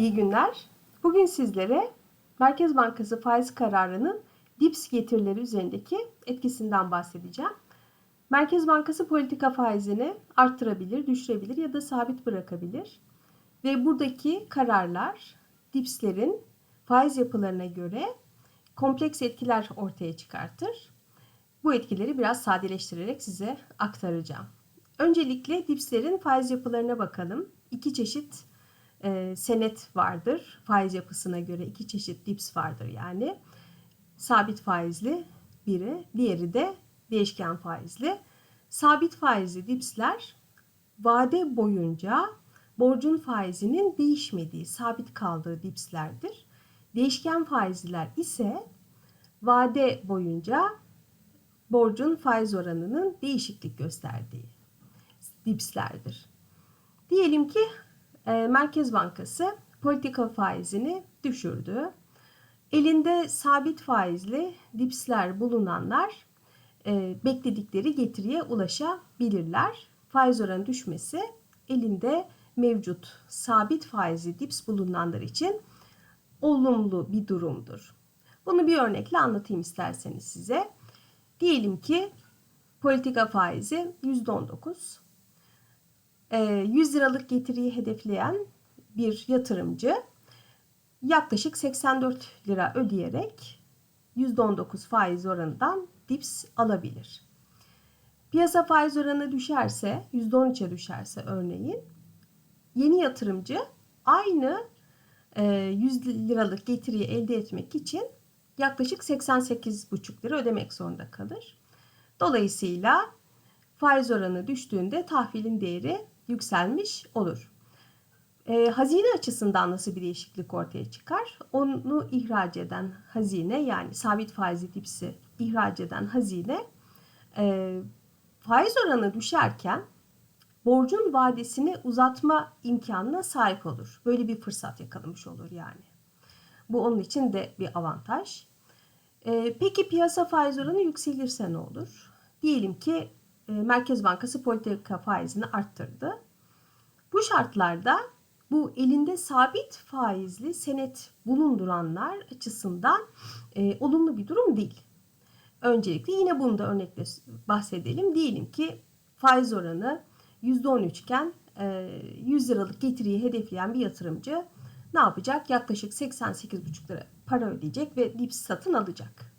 İyi günler. Bugün sizlere Merkez Bankası faiz kararının DIPS getirileri üzerindeki etkisinden bahsedeceğim. Merkez Bankası politika faizini arttırabilir, düşürebilir ya da sabit bırakabilir. Ve buradaki kararlar DIPS'lerin faiz yapılarına göre kompleks etkiler ortaya çıkartır. Bu etkileri biraz sadeleştirerek size aktaracağım. Öncelikle DIPS'lerin faiz yapılarına bakalım. İki çeşit e, senet vardır. Faiz yapısına göre iki çeşit DIPS vardır yani. Sabit faizli biri, diğeri de değişken faizli. Sabit faizli DIPS'ler vade boyunca borcun faizinin değişmediği, sabit kaldığı DIPS'lerdir. Değişken faizliler ise vade boyunca borcun faiz oranının değişiklik gösterdiği DIPS'lerdir. Diyelim ki Merkez Bankası politika faizini düşürdü. Elinde sabit faizli dipsler bulunanlar e, bekledikleri getiriye ulaşabilirler. Faiz oranı düşmesi elinde mevcut sabit faizli dips bulunanlar için olumlu bir durumdur. Bunu bir örnekle anlatayım isterseniz size. Diyelim ki politika faizi %19. 100 ee, liralık getiriyi hedefleyen bir yatırımcı yaklaşık 84 lira ödeyerek %19 faiz oranından dips alabilir. Piyasa faiz oranı düşerse, %13'e düşerse örneğin, yeni yatırımcı aynı 100 e, liralık getiriyi elde etmek için yaklaşık 88,5 lira ödemek zorunda kalır. Dolayısıyla faiz oranı düştüğünde tahvilin değeri yükselmiş olur. E, hazine açısından nasıl bir değişiklik ortaya çıkar? Onu ihraç eden hazine yani sabit faizli tipsi ihraç eden hazine e, faiz oranı düşerken borcun vadesini uzatma imkanına sahip olur. Böyle bir fırsat yakalamış olur yani. Bu onun için de bir avantaj. E, peki piyasa faiz oranı yükselirse ne olur? Diyelim ki Merkez Bankası politika faizini arttırdı. Bu şartlarda bu elinde sabit faizli senet bulunduranlar açısından e, olumlu bir durum değil. Öncelikle yine bunu da örnekle bahsedelim. Diyelim ki faiz oranı %13 iken e, 100 liralık getiriyi hedefleyen bir yatırımcı ne yapacak? Yaklaşık 88,5 lira para ödeyecek ve dips satın alacak.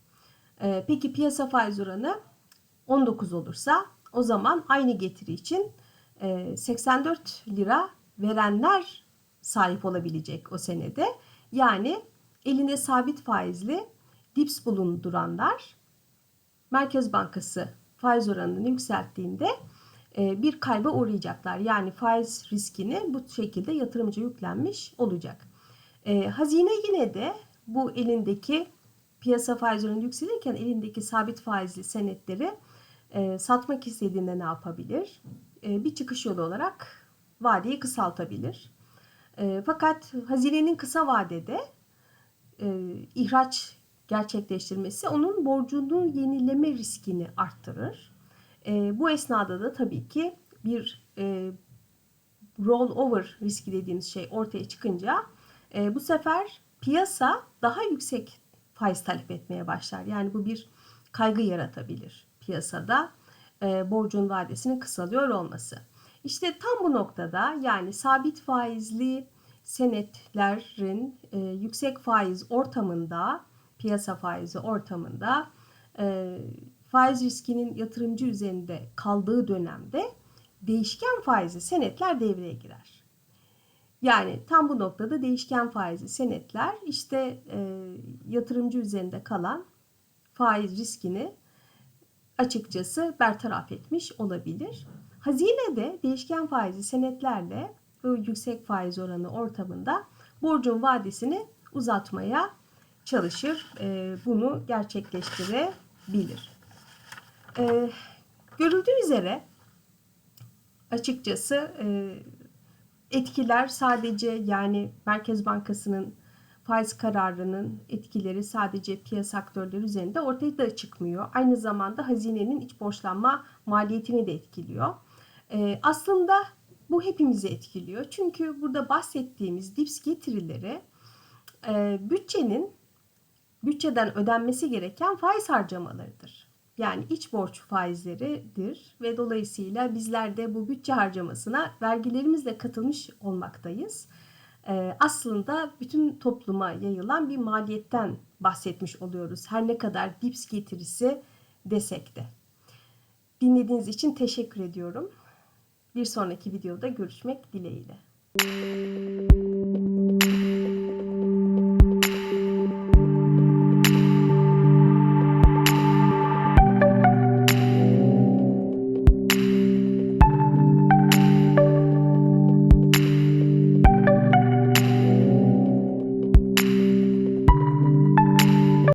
E, peki piyasa faiz oranı 19 olursa o zaman aynı getiri için 84 e, lira verenler sahip olabilecek o senede. Yani elinde sabit faizli dips bulunduranlar Merkez Bankası faiz oranını yükselttiğinde e, bir kayba uğrayacaklar. Yani faiz riskini bu şekilde yatırımcı yüklenmiş olacak. E, hazine yine de bu elindeki piyasa faiz oranı yükselirken elindeki sabit faizli senetleri e, satmak istediğinde ne yapabilir? E, bir çıkış yolu olarak vadeyi kısaltabilir. E, fakat hazinenin kısa vadede e, ihraç gerçekleştirmesi onun borcunu yenileme riskini arttırır. E, bu esnada da tabii ki bir e, rollover riski dediğimiz şey ortaya çıkınca e, bu sefer piyasa daha yüksek faiz talep etmeye başlar. Yani bu bir kaygı yaratabilir piyasada e, borcun vadesinin kısalıyor olması. İşte tam bu noktada yani sabit faizli senetlerin e, yüksek faiz ortamında, piyasa faizi ortamında e, faiz riskinin yatırımcı üzerinde kaldığı dönemde değişken faizli senetler devreye girer. Yani tam bu noktada değişken faizli senetler işte e, yatırımcı üzerinde kalan faiz riskini açıkçası bertaraf etmiş olabilir. Hazine de değişken faizli senetlerle bu yüksek faiz oranı ortamında borcun vadesini uzatmaya çalışır. E, bunu gerçekleştirebilir. E, görüldüğü üzere açıkçası e, etkiler sadece yani Merkez Bankası'nın faiz kararının etkileri sadece piyasa aktörleri üzerinde ortaya da çıkmıyor. Aynı zamanda hazinenin iç borçlanma maliyetini de etkiliyor. Ee, aslında bu hepimizi etkiliyor. Çünkü burada bahsettiğimiz dips getirileri e, bütçenin bütçeden ödenmesi gereken faiz harcamalarıdır. Yani iç borç faizleridir ve dolayısıyla bizler de bu bütçe harcamasına vergilerimizle katılmış olmaktayız. Ee, aslında bütün topluma yayılan bir maliyetten bahsetmiş oluyoruz. Her ne kadar dips getirisi desek de. Dinlediğiniz için teşekkür ediyorum. Bir sonraki videoda görüşmek dileğiyle.